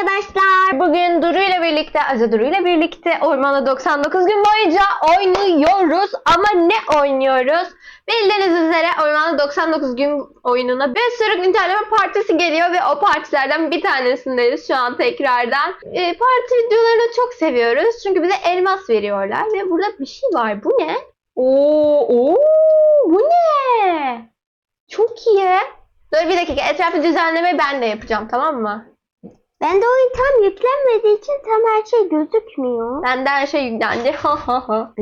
arkadaşlar. Bugün Duru ile birlikte, Aza Duru ile birlikte Ormanda 99 gün boyunca oynuyoruz. Ama ne oynuyoruz? Bildiğiniz üzere Ormanda 99 gün oyununa bir sürü güncelleme partisi geliyor ve o partilerden bir tanesindeyiz şu an tekrardan. Ee, parti videolarını çok seviyoruz. Çünkü bize elmas veriyorlar ve burada bir şey var. Bu ne? Oo, oo, bu ne? Çok iyi. Dur bir dakika etrafı düzenlemeyi ben de yapacağım tamam mı? Ben de oyun tam yüklenmediği için tam her şey gözükmüyor. Bende her şey yüklendi. Ha ha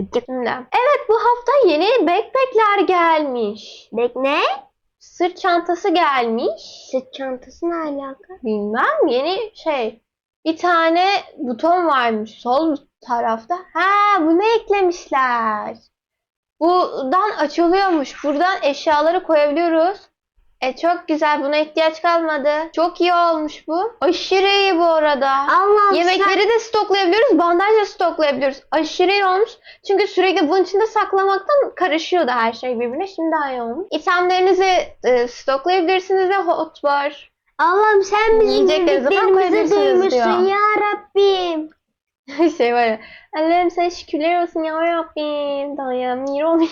Evet bu hafta yeni backpackler gelmiş. Bek ne? Sırt çantası gelmiş. Sırt çantası ne alaka? Bilmem yeni şey. Bir tane buton varmış sol tarafta. Ha bunu eklemişler. Buradan açılıyormuş. Buradan eşyaları koyabiliyoruz. E çok güzel. Buna ihtiyaç kalmadı. Çok iyi olmuş bu. Aşırı iyi bu arada. Allah'ım Yemekleri de stoklayabiliyoruz, bandaj da stoklayabiliyoruz. Aşırı iyi olmuş. Çünkü sürekli bunun içinde saklamaktan karışıyordu her şey birbirine. Şimdi daha iyi olmuş. İtemlerinizi e, stoklayabilirsiniz ve hotbar. Allah'ım sen bizim koyabilirsiniz duymuşsun ya Rabbim. şey var ya. Allah'ım sen şükürler olsun ya Rabbim. Dayanamıyorum.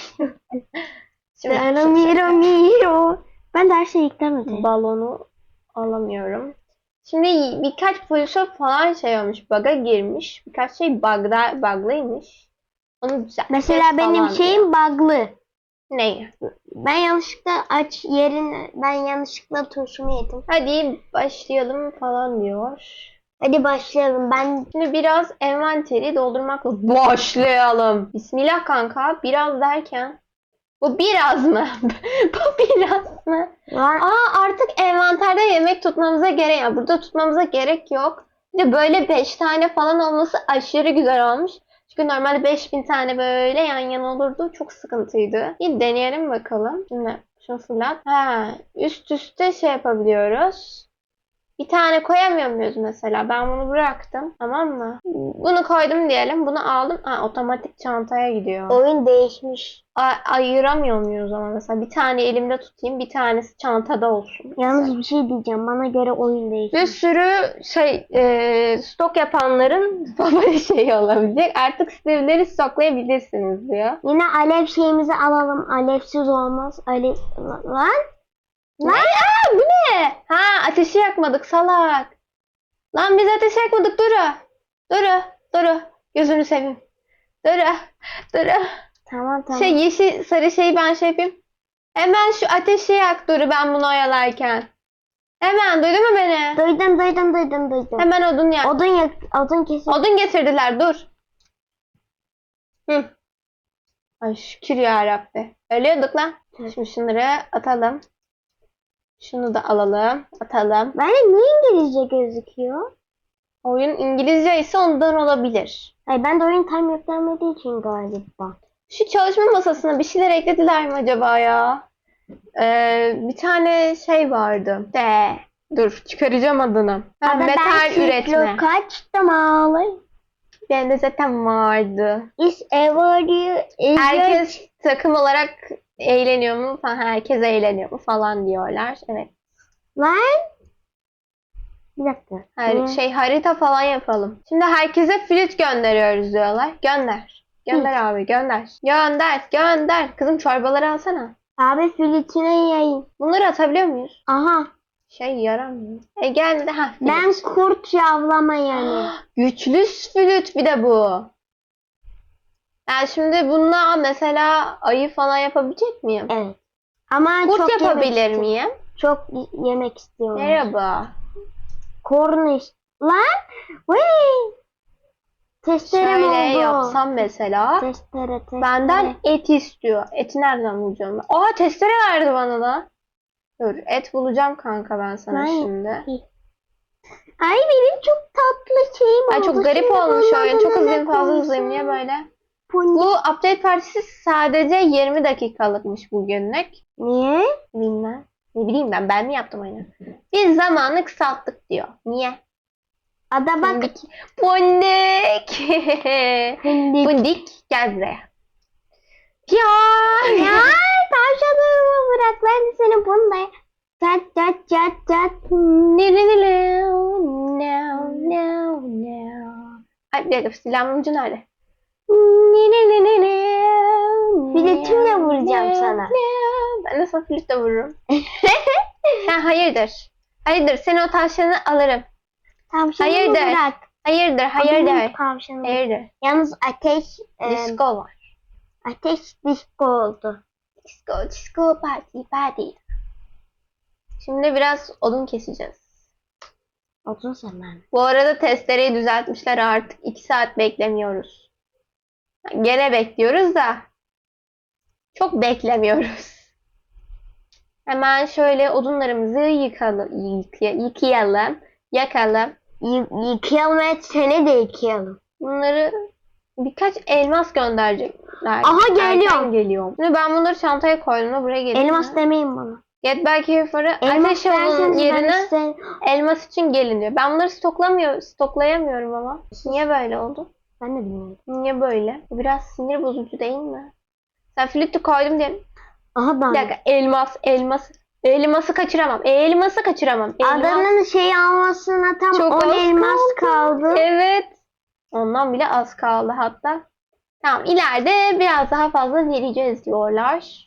Şimdi Miro Miro. Ben de her şeyi yüklemedim. balonu alamıyorum. Şimdi birkaç pozisyon falan şey olmuş. Bug'a girmiş. Birkaç şey bug'da, bug'lıymış. Onu düzelteceğiz Mesela benim şeyim bug'lı. Ne? Ben yanlışlıkla aç yerin ben yanlışlıkla turşumu yedim. Hadi başlayalım falan diyor. Hadi başlayalım. Ben Şimdi biraz envanteri doldurmakla başlayalım. Bismillah kanka. Biraz derken. Bu biraz mı? Bu biraz mı? var. Aa artık envanterde yemek tutmamıza gerek yok. Burada tutmamıza gerek yok. Bir de böyle 5 tane falan olması aşırı güzel olmuş. Çünkü normalde 5000 tane böyle yan yana olurdu. Çok sıkıntıydı. Bir deneyelim bakalım. Şimdi şunu fırlat. Ha, üst üste şey yapabiliyoruz. Bir tane koyamıyor muyuz mesela? Ben bunu bıraktım. Tamam mı? Bunu koydum diyelim. Bunu aldım. Ha, otomatik çantaya gidiyor. Oyun değişmiş. A- ayıramıyor muyuz ama mesela? Bir tane elimde tutayım. Bir tanesi çantada olsun. Yalnız bir şey diyeceğim. Bana göre oyun değişmiş. Bir sürü şey e, stok yapanların favori şeyi olabilecek. Artık sivrileri stoklayabilirsiniz diyor. Yine alev şeyimizi alalım. Alevsiz olmaz. Alev... Lan. Ne? Aa, bu ne? Ha ateşi yakmadık salak. Lan biz ateşi yakmadık Duru. Duru. Duru. Gözünü seveyim. Duru. Duru. Tamam tamam. Şey yeşil sarı şeyi ben şey yapayım. Hemen şu ateşi yak Duru ben bunu oyalarken. Hemen duydun mu beni? Duydum duydum duydum duydum. Hemen odun yak. Odun yak odun kesin. Odun getirdiler dur. Hı. Ay şükür ya Rabbi. Ölüyorduk lan. Şimdi şunları atalım. Şunu da alalım. Atalım. Bende niye İngilizce gözüküyor? Oyun İngilizce ise ondan olabilir. Ay ben de oyun tam yüklenmediği için galiba. Şu çalışma masasına bir şeyler eklediler mi acaba ya? Ee, bir tane şey vardı. De. Dur çıkaracağım adını. Ha, Ama metal ben üretme. kaçtım ağlay. Bende zaten vardı. Is ever you is Herkes takım olarak eğleniyor mu falan herkes eğleniyor mu falan diyorlar. Evet. Lan. Bir dakika. Her Niye? şey harita falan yapalım. Şimdi herkese flüt gönderiyoruz diyorlar. Gönder. Gönder abi gönder. Gönder gönder. Kızım çorbaları alsana. Abi filitine yayın. Bunları atabiliyor muyuz? Aha. Şey yaramıyor. E geldi ha. Ben flüt. kurt yavlama yani. Güçlü flüt bir de bu. Yani şimdi bununla mesela ayı falan yapabilecek miyim? evet. Ama Kurt çok yapabilir miyim? Çok yemek istiyorum. Merhaba. Korniş. Lan. Vay. Testerem Şöyle oldu. yapsam mesela. Testere testere. Benden et istiyor. Eti nereden bulacağım ben? Aa testere verdi bana da. Dur et bulacağım kanka ben sana Ben- şimdi. Ay benim çok tatlı şeyim Ay oldu. çok garip Şimdi olmuş adına Çok hızlıyım fazla hızlıyım. Niye böyle? Bu update partisi sadece 20 dakikalıkmış bugünlük. niye? Bilmem. Ne bileyim ben. Ben mi yaptım oyunu? Biz zamanı kısalttık diyor. Niye? Ada bak. Bundik. Bundik. Hindik. Bundik. Gel buraya. Ya. Ya tavşanımı bırak ben de seni bunda. Çat çat çat çat. Ne ne ne ne. Ay bir dakika silahın ucu nerede? Flütümle vuracağım sana. Ben de sana flütle vururum. ha, hayırdır. Hayırdır sen o tavşanı alırım. Tavşanı Hayırdır. bırak. Hayırdır hayırdır. Tavşanı. Hayırdır. Yalnız ateş e, Disco var. ateş disco oldu. Disco, disco, party, party. Şimdi biraz odun keseceğiz. Odun zaman. Bu arada testereyi düzeltmişler artık. 2 saat beklemiyoruz. Gene bekliyoruz da çok beklemiyoruz. Hemen şöyle odunlarımızı yıkalım, yıkay- yıkayalım, yakalım. Y- yıkayalım evet seni de yıkayalım. Bunları birkaç elmas gönderecekler. Aha, geliyor. Geliyor. Şimdi ben bunları çantaya koydum da buraya gelin. Elmas demeyin bana. For a- Elmas ateş olun yerine elmas için gelin diyor. Ben bunları stoklamıyor, stoklayamıyorum ama. Niye böyle oldu? Ben de bilmiyorum. Niye böyle? Biraz sinir bozucu değil mi? Sen flütü koydum diye. Aha ben. Bir dakika elmas, elmas. Elması kaçıramam. Elması kaçıramam. Elmas. Adanın şeyi almasına tam Çok 10 az elmas kaldı. Evet. Ondan bile az kaldı hatta. Tamam ileride biraz daha fazla vereceğiz diyorlar.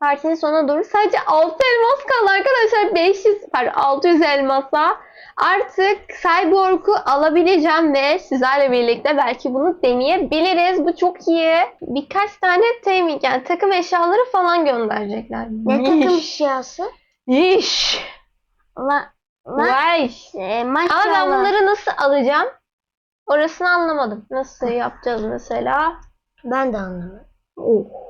Partinin sonuna doğru sadece 6 elmas kaldı arkadaşlar. 500 pardon 600 elmasa artık Cyborg'u alabileceğim ve sizlerle birlikte belki bunu deneyebiliriz. Bu çok iyi. Birkaç tane temin yani takım eşyaları falan gönderecekler. Ne takım eşyası? İş. La, la, Vay. e, Ama ben bunları nasıl alacağım? Orasını anlamadım. Nasıl yapacağız mesela? Ben de anlamadım. Oh.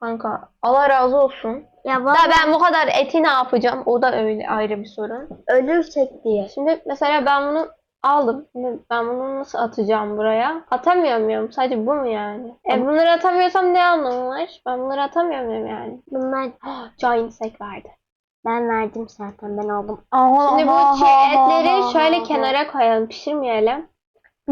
Kanka Allah razı olsun. Ya Da vallahi ben bu kadar eti ne yapacağım? O da öyle ayrı bir sorun. ölürsek diye. Şimdi mesela ben bunu aldım. Şimdi ben bunu nasıl atacağım buraya? Atamıyor muyum? Sadece bu mu yani? E bunları atamıyorsam ne anlamı var? Ben bunları atamıyor muyum yani? Bunlar Giant Sack verdi. ben verdim zaten ben aldım. Şimdi bu çiğ etleri şöyle kenara koyalım. Pişirmeyelim.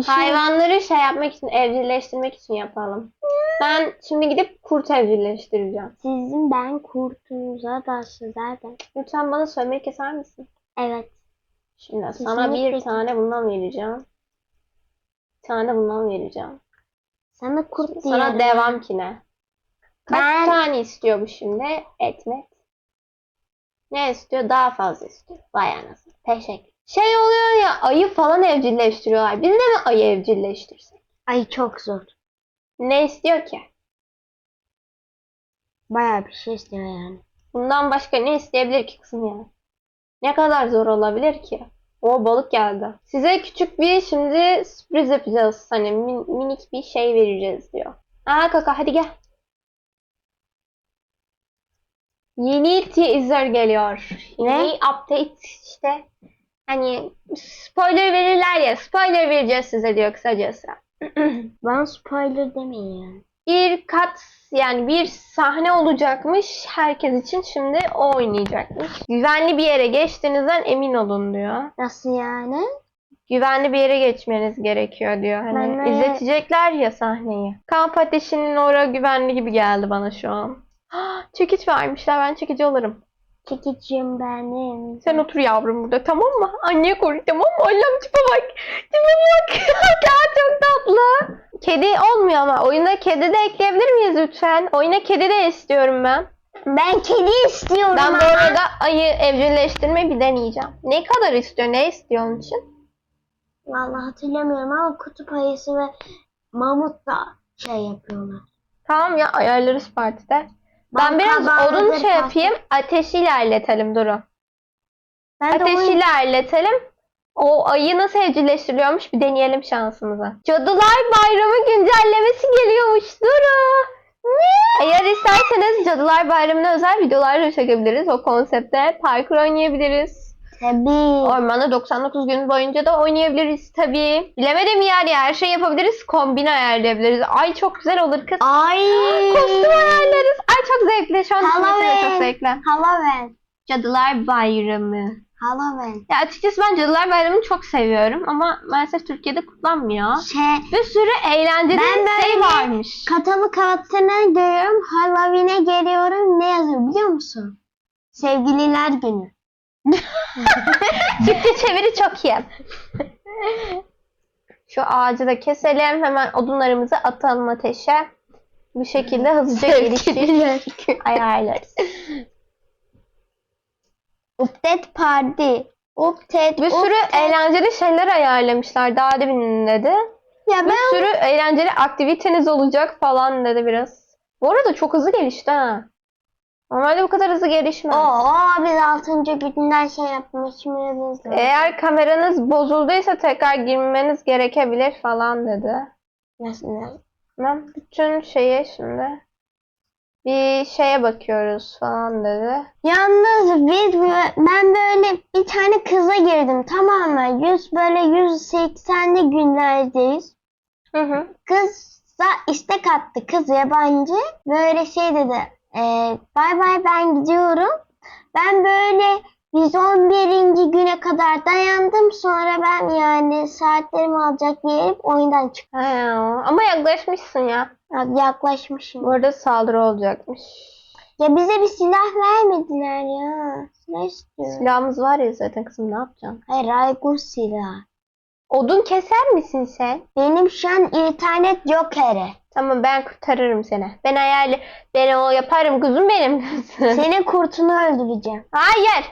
şey- Hayvanları şey yapmak için, evcilleştirmek için yapalım. Ben şimdi gidip kurt evcilleştireceğim. Sizin ben kurtunuza da zaten. Lütfen bana söylemeyi keser misin? Evet. Şimdi sana bir Kesinlikle. tane bundan vereceğim. Bir tane bundan vereceğim. Sana kurt diyelim. Sana devam ki ne? Kaç Ben- tane istiyor bu şimdi? Etmet. Ne istiyor? Daha fazla istiyor. Vay anasını. Teşekkür. Şey oluyor ya ayı falan evcilleştiriyorlar. Biz de mi ayı evcilleştirsek? Ay çok zor. Ne istiyor ki? Bayağı bir şey istiyor yani. Bundan başka ne isteyebilir ki kızım ya? Ne kadar zor olabilir ki? O balık geldi. Size küçük bir şimdi sürpriz yapacağız. Hani min- minik bir şey vereceğiz diyor. Aa kaka hadi gel. Yeni teaser geliyor. Yeni update işte. Hani spoiler verirler ya. Spoiler vereceğiz size diyor kısacası. Bana spoiler demeyin yani. bir kat yani bir sahne olacakmış herkes için şimdi o oynayacakmış. Güvenli bir yere geçtiğinizden emin olun diyor. Nasıl yani? Güvenli bir yere geçmeniz gerekiyor diyor. Hani Ben de- izletecekler ya sahneyi. Kamp ateşinin oraya güvenli gibi geldi bana şu an. Çekiç vermişler ben çekici alırım. Çekicim benim. Sen otur yavrum burada tamam mı? Anneye koru tamam mı? Allah'ım tipe bak. Tipe bak. ya çok tatlı. Kedi olmuyor ama. Oyuna kedi de ekleyebilir miyiz lütfen? Oyuna kedi de istiyorum ben. Ben kedi istiyorum Ben bu ama. arada ayı evcilleştirmeyi bir deneyeceğim. Ne kadar istiyor? Ne istiyor onun için? Vallahi hatırlamıyorum ama kutup ayısı ve mamut da şey yapıyorlar. Tamam ya ayarlarız partide. Ben biraz odun şey yapayım. Ateşi ilerletelim Duru. Ben de Ateşi oyun- ilerletelim. O ayı nasıl evcilleştiriliyormuş bir deneyelim şansımıza. Cadılar Bayramı güncellemesi geliyormuş Duru. Ne? Eğer isterseniz Cadılar Bayramı'na özel videolar da çekebiliriz. O konsepte parkur oynayabiliriz. Tabii. Ormanda 99 gün boyunca da oynayabiliriz tabii. Bilemedim yani her şey yapabiliriz. Kombin ayarlayabiliriz. Ay çok güzel olur kız. Ay. Kostüm ayarlarız. Ay çok zevkli. Şu an düşünmesi de çok zevkli. Halloween. Cadılar Bayramı. Halloween. Ya açıkçası ben Cadılar Bayramı'nı çok seviyorum ama maalesef Türkiye'de kutlanmıyor. Şey, Bir sürü eğlenceli Ben şey varmış. Katalı kavatına görüyorum. Halloween'e geliyorum. Ne yazıyor biliyor musun? Sevgililer günü. Türkçe çeviri çok iyi. Şu ağacı da keselim. Hemen odunlarımızı atalım ateşe. Bu şekilde hızlıca gelişir. Ayarlarız. Update party. Update. Bir sürü update. eğlenceli şeyler ayarlamışlar. Daha demin dedi. Ya Bir ben sürü eğlenceli aktiviteniz olacak falan dedi biraz. Bu arada çok hızlı gelişti ha. Normalde bu kadar hızlı gelişmez. Oo, biz 6. günden şey yapmış mıyız? Eğer kameranız bozulduysa tekrar girmeniz gerekebilir falan dedi. Nasıl? nasıl? Ben bütün şeye şimdi bir şeye bakıyoruz falan dedi. Yalnız biz ben böyle bir tane kıza girdim tamam mı? 100 böyle 180'li günlerdeyiz. Hı hı. Kız da istek attı. Kız yabancı. Böyle şey dedi. E, bay bay ben gidiyorum. Ben böyle 111. güne kadar dayandım. Sonra ben yani saatlerimi alacak diye oyundan çıktım. He, ama yaklaşmışsın ya. Yaklaşmışım. Bu arada saldırı olacakmış. Ya bize bir silah vermediler ya. Silah istiyorum. Silahımız var ya zaten kızım ne yapacaksın? Hayır Raygun silahı. Odun keser misin sen? Benim şu an internet jokeri. Tamam ben kurtarırım seni. Ben hayali ben o yaparım kuzum benim. Senin kurtunu öldüreceğim. Hayır.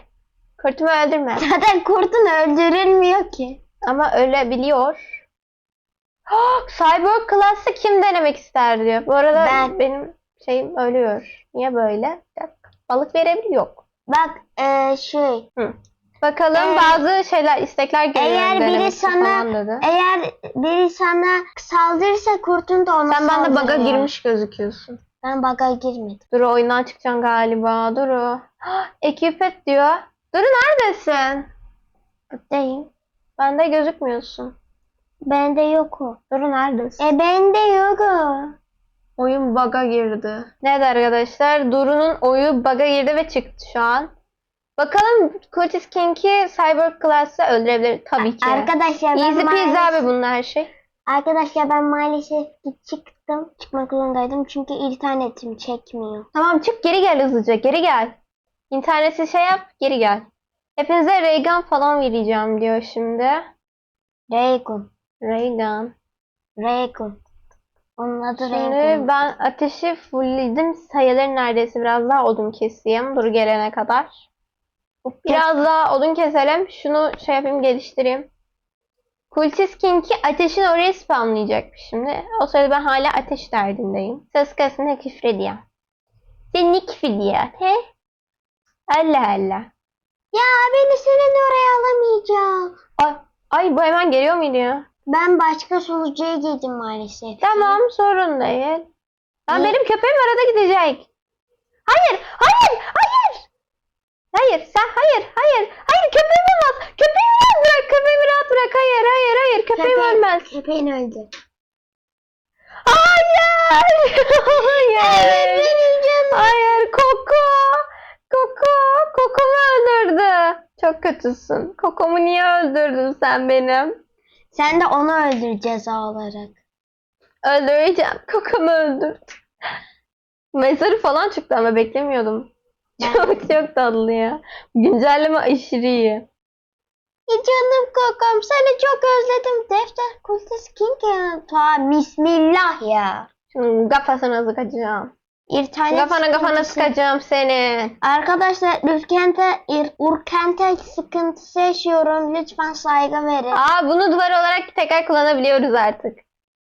Kurtumu öldürme. Zaten kurtun öldürülmüyor ki. Ama ölebiliyor. Ah, Cyborg Class'ı kim denemek ister diyor. Bu arada Ben. benim şeyim ölüyor. Niye böyle? Balık verebiliyor. Bak eee, şey. Bakalım Eğer- bazı şeyler istekler geliyor. Eğer biri sana eğer biri sana saldırırsa kurtun da ona Sen bende baga girmiş gözüküyorsun. Ben baga girmedim. Duru oyundan çıkacaksın galiba. Duru. Ah, Ekip et diyor. Duru neredesin? Buradayım. Bende gözükmüyorsun. Bende yok o. Duru neredesin? E bende yok o. Oyun bug'a girdi. Evet arkadaşlar Duru'nun oyu bug'a girdi ve çıktı şu an. Bakalım Curtis King'i Cyber Class'ta öldürebilir tabii ki. Arkadaşlar ben Easy peasy maalesef, abi bunun her şey. arkadaşlar ben maalesef ki çıktım. Çıkmak zorundaydım çünkü internetim çekmiyor. Tamam çık geri gel hızlıca geri gel. İnterneti şey yap geri gel. Hepinize Raygun falan vereceğim diyor şimdi. Raygun. Raygun. Raygun. Onun adı Şimdi Raygun. ben ateşi fullledim sayılır neredeyse biraz daha odun keseyim dur gelene kadar. Biraz daha odun keselim. Şunu şey yapayım geliştireyim. Kultis King'i ateşin oraya spamlayacakmış şimdi. O sırada ben hala ateş derdindeyim. Ses kasına küfrediyor. Sen ne? He? Allah Allah. Ya beni senin oraya alamayacağım. Ay, ay bu hemen geliyor muydu ya? Ben başka sunucuya girdim maalesef. Tamam sorun değil. Lan benim köpeğim arada gidecek. Hayır, hayır, hayır. Hayır, hayır, hayır köpeğim olmaz. Köpeğimi rahat bırak, köpeğimi rahat bırak. Hayır, hayır, hayır, köpeğim Köpeğin- ölmez. Köpeğin öldü. Hayır, hayır. benim canım. Hayır, Koko. Koko, Koko'mu öldürdü. Çok kötüsün. Koko'mu niye öldürdün sen benim? Sen de onu öldür ceza olarak. Öldüreceğim. Koko'mu öldürdü. Mezarı falan çıktı ama beklemiyordum. Çok çok tatlı ya. Güncelleme aşırı iyi. E canım kokom seni çok özledim. Defter Kultis King ya. Ta bismillah ya. Şunun kafasına sıkacağım. İnternet Kafana kafana sıkacağım seni. Arkadaşlar ürkente, ir, urkente sıkıntısı yaşıyorum. Lütfen saygı verin. Aa bunu duvar olarak tekrar kullanabiliyoruz artık.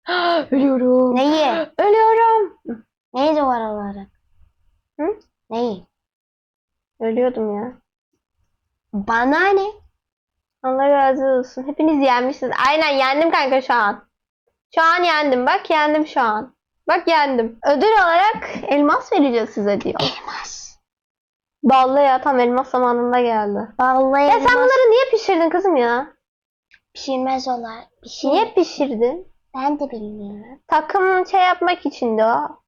Ölüyorum. Neyi? Ölüyorum. Neyi duvar olarak? Hı? Neyi? Ölüyordum ya. Bana ne? Allah razı olsun. Hepiniz yenmişsiniz. Aynen yendim kanka şu an. Şu an yendim. Bak yendim şu an. Bak yendim. Ödül olarak elmas vereceğiz size diyor. Elmas. Ballı ya tam elmas zamanında geldi. Vallahi Ya sen elmas bunları niye pişirdin kızım ya? pişirmez olar. Pişir. Niye pişirdin? Ben de bilmiyorum. Takım şey yapmak içindi o.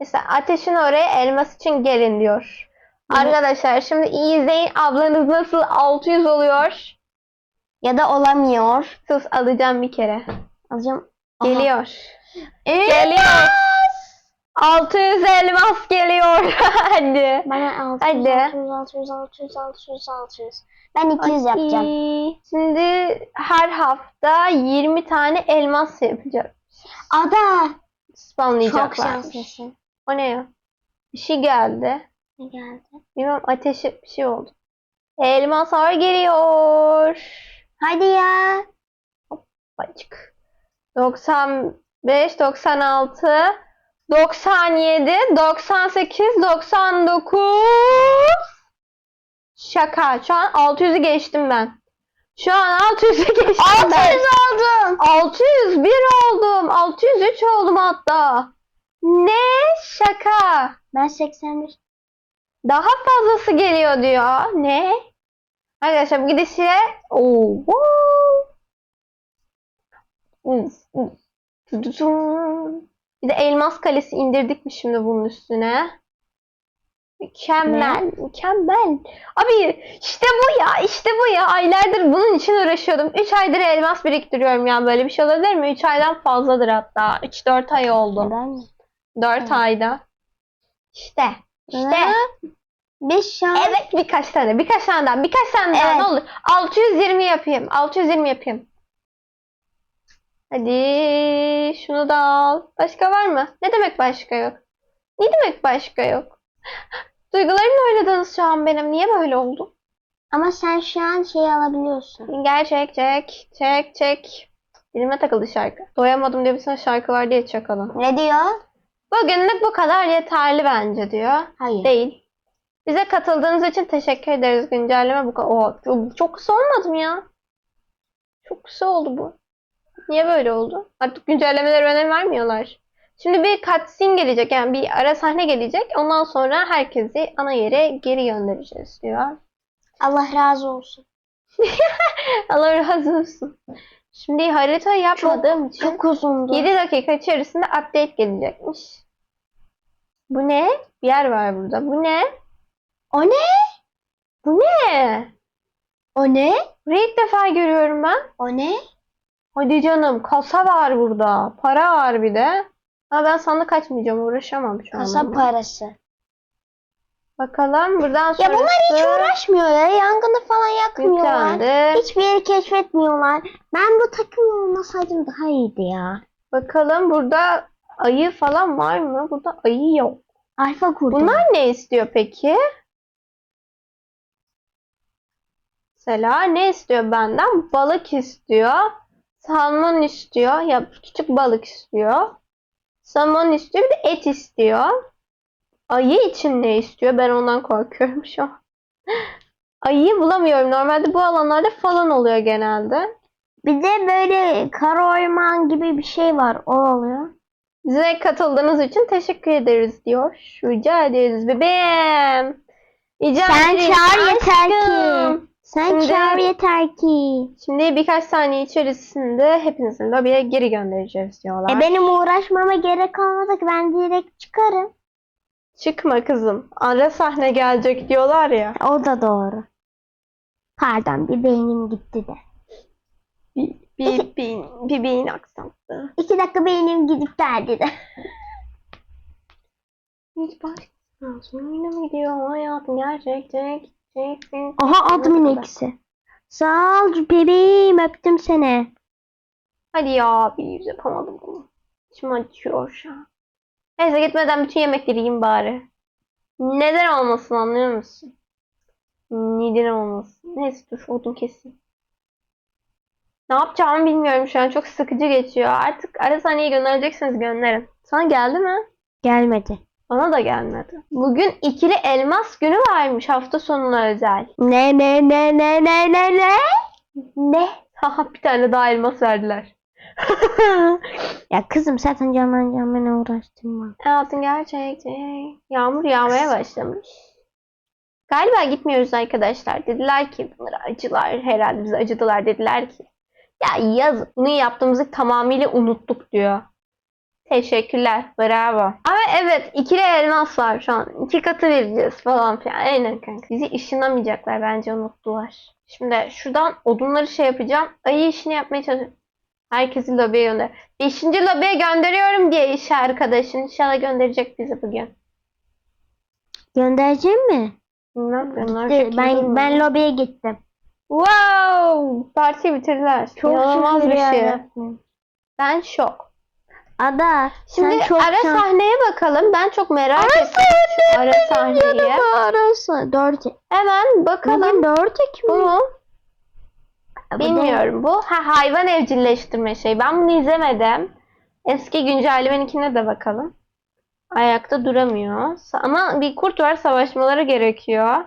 Mesela ateşin oraya elmas için gelin diyor. Arkadaşlar şimdi iyi izleyin ablanız nasıl 600 oluyor. Ya da olamıyor. Sus alacağım bir kere. Alacağım. Aha. Geliyor. Elmas. Geliyor. 600 elmas geliyor. Hadi. Bana 600, Hadi. 600, 600, 600, 600, 600. Ben 200 yapacağım. Ay, Şimdi her hafta 20 tane elmas yapacak. Ada. Çok Spamlayacaklar. şanslısın. O ne ya? Bir şey geldi. Ne geldi? Bilmem ateşi bir şey oldu. Elmaslar geliyor. Hadi ya. Bacık. 95, 96, 97, 98, 99. Şaka. Şu an 600'ü geçtim ben. Şu an 600'ü geçtim 600 ben. oldum. 601 oldum. 603 oldum hatta. Ne? Şaka. Ben 81. Daha fazlası geliyor diyor. Ne? Arkadaşlar bu gidişle Oo. Bir de elmas kalesi indirdik mi şimdi bunun üstüne? Mükemmel, mükemmel. Abi işte bu ya, işte bu ya. Aylardır bunun için uğraşıyordum. 3 aydır elmas biriktiriyorum ya. Böyle bir şey olabilir mi? 3 aydan fazladır hatta. 3-4 ay oldu. Mi? 4 Evet. ayda. İşte, işte. Şu an Evet birkaç tane. Birkaç tane daha. Birkaç tane daha Evet. ne olur. 620 yapayım. 620 yapayım. Hadi şunu da al. Başka var mı? Ne demek başka yok? Ne demek başka yok? Duygularımla oynadınız şu an benim. Niye böyle oldu? ama sen şu an şey alabiliyorsun. Gel çek çek. Çek çek. Dilime takıldı şarkı. Doyamadım diye bir tane şarkı var diye çakalım. Ne diyor? Bugünlük bu kadar yeterli bence diyor. Hayır. Değil. Bize katıldığınız için teşekkür ederiz. Güncelleme bu kadar. Oo, çok, çok kısa olmadı mı ya? Çok kısa oldu bu. Niye böyle oldu? Artık güncellemeler önem vermiyorlar. Şimdi bir cutscene gelecek. Yani bir ara sahne gelecek. Ondan sonra herkesi ana yere geri göndereceğiz diyor. Allah razı olsun. Allah razı olsun. Şimdi harita yapmadığım için Çok uzundu. 7 dakika içerisinde update gelecekmiş. Bu ne? Bir yer var burada. Bu ne? O ne? Bu ne? O ne? Burayı ilk defa görüyorum ben. O ne? Hadi canım kasa var burada. Para var bir de. Ama ben sandık açmayacağım. Uğraşamam şu an. Kasa parası. Bakalım buradan Ya bunlar hiç sonrası uğraşmıyor ya. Yangını falan yakmıyorlar. yüklendi. Hiçbir yeri keşfetmiyorlar. Ben bu takımla olmasaydım daha iyiydi ya. Bakalım burada ayı falan var mı? Burada ayı yok. Alfa kurdum. Bunlar ne istiyor peki? Mesela ne istiyor benden? Balık istiyor. Salmon istiyor. Ya küçük balık istiyor. Salmon istiyor. Bir de et istiyor. Ayı için ne istiyor? Ben ondan korkuyorum şu an. Ayıyı bulamıyorum. Normalde bu alanlarda falan oluyor genelde. Bir de böyle kara orman gibi bir şey var. O oluyor. Bize katıldığınız için teşekkür ederiz diyor. Rica ederiz bebeğim. Rica Sen ederiz çağır yeter ki. Sen Şimdi- çağır yeter ki. Şimdi birkaç saniye içerisinde hepinizin lobiye geri göndereceğiz diyorlar. E benim uğraşmama gerek olmadı ki ben direkt çıkarım. Çıkma kızım. Ara sahne gelecek diyorlar ya. O da doğru. Pardon bir beynim gitti de. Bir, bir, bir, bir beyin aksattı. İki dakika beynim gidip geldi de. Hiç başka oyuna mı gidiyor hayatım gerçek çek çek Aha adımın eksi. Sağ ol bebeğim öptüm seni. Hadi ya bir yüz yapamadım bunu. İçim acıyor şu an. Neyse gitmeden bütün yemekleri yiyeyim bari. Neden olmasın anlıyor musun? Neden olmasın? Neyse dur odun keseyim. Ne yapacağımı bilmiyorum şu an. Çok sıkıcı geçiyor. Artık ara sahneyi göndereceksiniz gönderin. Sana geldi mi? Gelmedi. Bana da gelmedi. Bugün ikili elmas günü varmış hafta sonuna özel. Ne ne ne ne ne ne ne? Ne? Haha bir tane daha elmas verdiler. Ya kızım zaten canlanacağım beni uğraştırma. Hayatın gerçekçi. Yağmur yağmaya başlamış. Galiba gitmiyoruz arkadaşlar. Dediler ki bunları acılar herhalde bize acıdılar dediler ki. Ya yaz bunu yaptığımızı tamamıyla unuttuk diyor. Teşekkürler. Bravo. Ama evet ikili elmas var şu an. İki katı vereceğiz falan filan. Aynen kanka. Bizi ışınlamayacaklar bence unuttular. Şimdi şuradan odunları şey yapacağım. Ayı işini yapmaya çalışıyorum. Herkesi lobiye gönder. Beşinci lobiye gönderiyorum diye iş arkadaşın. İnşallah gönderecek bizi bugün. Göndereceğim mi? Bilmem çok iyi ben ben lobiye gittim. Wow! Partiyi bitirdiler. Çok İnanılmaz şükür bir şey. yarabbim. Ben şok. Ada Şimdi sen çok ara şans- sahneye bakalım. Ben çok merak Ara ettim. şu Ara sahneyi. Arası. Dört. Hemen bakalım. Bugün dört Ekim. Bu mu? Bilmiyorum bu. Ha hayvan evcilleştirme şey. Ben bunu izlemedim. Eski güncellemeninkine de bakalım. Ayakta duramıyor. Ama bir kurt var savaşmaları gerekiyor.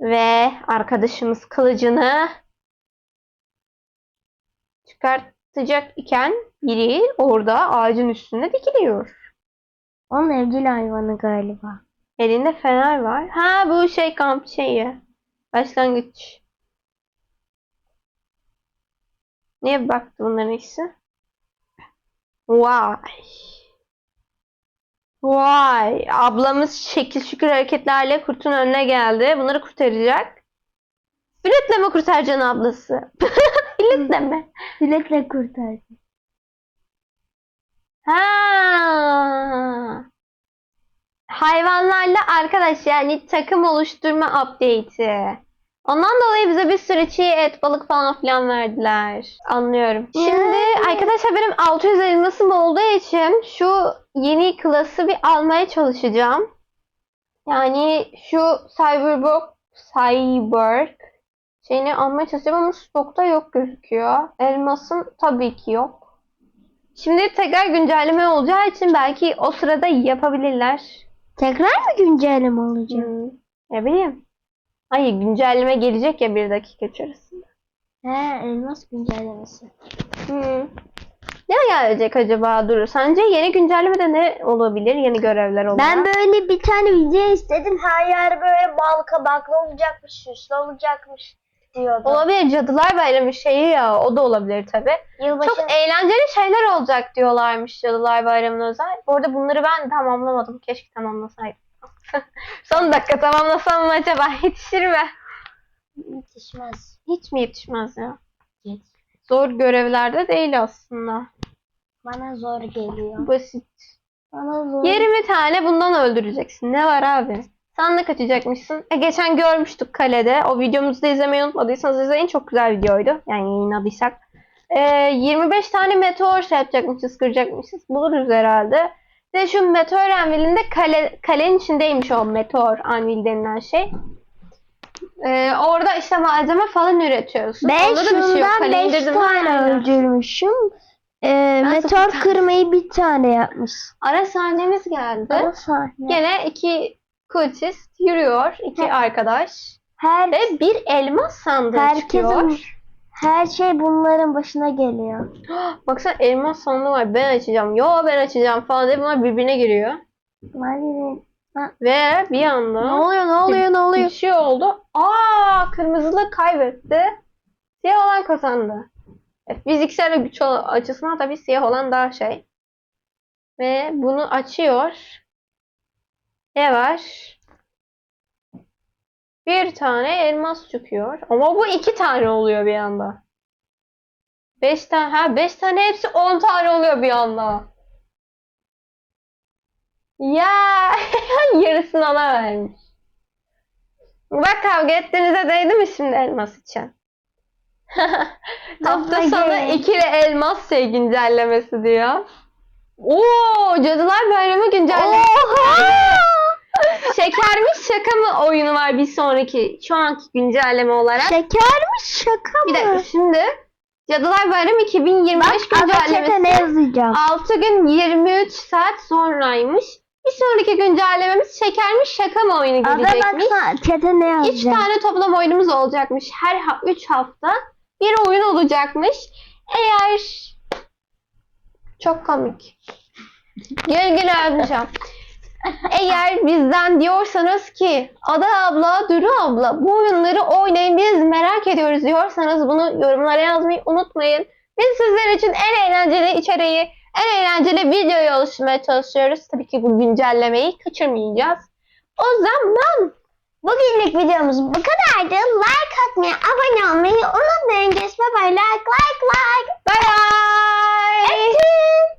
Ve arkadaşımız kılıcını çıkartacak iken biri orada ağacın üstünde dikiliyor. Onun evcil hayvanı galiba. Elinde fener var. Ha bu şey kamp şeyi. Başlangıç. Niye baktı bunların ikisi? Vay. Vay. Ablamız şekil şükür hareketlerle kurtun önüne geldi. Bunları kurtaracak. Biletle mi kurtaracaksın ablası? Biletle mi? Biletle kurtardı. Ha. Hayvanlarla arkadaş yani takım oluşturma update'i. Ondan dolayı bize bir sürü çiğ et, balık falan filan verdiler. Anlıyorum. Şimdi arkadaşlar benim 600 elmasım olduğu için şu yeni klası bir almaya çalışacağım. Yani şu Cyberborg, Cyborg şeyini almaya çalışacağım ama stokta yok gözüküyor. Elmasım tabii ki yok. Şimdi tekrar güncelleme olacağı için belki o sırada yapabilirler. Tekrar mı güncelleme olacak? Hmm, ne bileyim. Hayır güncelleme gelecek ya bir dakika içerisinde. He elmas güncellemesi. Hmm. Ne gelecek acaba Duru? Sence yeni güncellemede ne olabilir? Yeni görevler olarak. Ben böyle bir tane video istedim. Her yer böyle bal kabaklı olacakmış, süslü olacakmış diyordu. Olabilir Cadılar Bayramı şeyi ya o da olabilir tabi. Yılbaşı Çok eğlenceli şeyler olacak diyorlarmış Cadılar Bayramı'na özel. Bu arada bunları ben tamamlamadım. Keşke tamamlasaydım. Son dakika tamamlasam mı acaba? Yetişir mi? yetişmez. Hiç mi yetişmez ya? Zor görevlerde değil aslında. Bana zor geliyor. Basit. Bana zor. 20 tane bundan öldüreceksin. Ne var abi? Sandık açacakmışsın. E, geçen görmüştük kalede. O videomuzu da izlemeyi unutmadıysanız izleyin. Çok güzel videoydu. Yani yayınladıysak. E, 25 tane meteor şey yapacakmışız, kıracakmışız. Buluruz herhalde. De şu meteor anvilinde kale, kalenin içindeymiş o meteor anvil denilen şey. E, orada işte malzeme falan üretiyorsun. Ben Onda da bir şey yok. şundan Kaleyi 5 indirdim. tane Aynen. öldürmüşüm. Ee, Ben meteor sıfır tane. kırmayı bir tane yapmış. Ara sahnemiz geldi. Ara sahne. Gene iki kultist yürüyor. iki arkadaş. Her, Ve bir elmas sandığı herkesin çıkıyor. Her şey bunların başına geliyor. Baksana elmas sandığı var. Ben açacağım. Yo ben açacağım falan diye bunlar birbirine giriyor. Maalesef. Ve bir anda Ne oluyor ne oluyor ne bir oluyor? şey oldu. Aa kırmızılı kaybetti. Siyah olan kazandı. E, fiziksel ve güç açısından tabii siyah olan daha şey. Ve bunu açıyor. Ne var? Bir tane elmas çıkıyor. Ama bu iki tane oluyor bir anda. Beş tane, ha beş tane hepsi on tane oluyor bir anda. Ya yarısını ona vermiş. Bak kavga ettiğinize değdi mi şimdi elmas için? Hafta sonu ikili elmas şey güncellemesi diyor. Oo, Cadılar Bayramı güncellemesi. Şekermiş şaka mı oyunu var bir sonraki şu anki güncelleme olarak. Şekermiş şaka mı? Bir dakika şimdi Cadılar Bayramı 2025 Adaçete ne güncellemesi yazacağım? 6 gün 23 saat sonraymış. Bir sonraki güncellememiz şekermiş şaka mı oyunu Ada gelecekmiş. baksana çete ne 3 yazacağım? tane toplam oyunumuz olacakmış. Her 3 hafta bir oyun olacakmış. Eğer çok komik. Gel gel öpeceğim. Eğer bizden diyorsanız ki Ada abla, Duru abla bu oyunları oynayın biz merak ediyoruz diyorsanız bunu yorumlara yazmayı unutmayın. Biz sizler için en eğlenceli içeriği, en eğlenceli videoyu oluşturmaya çalışıyoruz. Tabii ki bu güncellemeyi kaçırmayacağız. O zaman Bugünlük videomuz bu kadardı. Like atmayı, abone olmayı unutmayın. Geçme bay like like like. bye bye. Öptüm.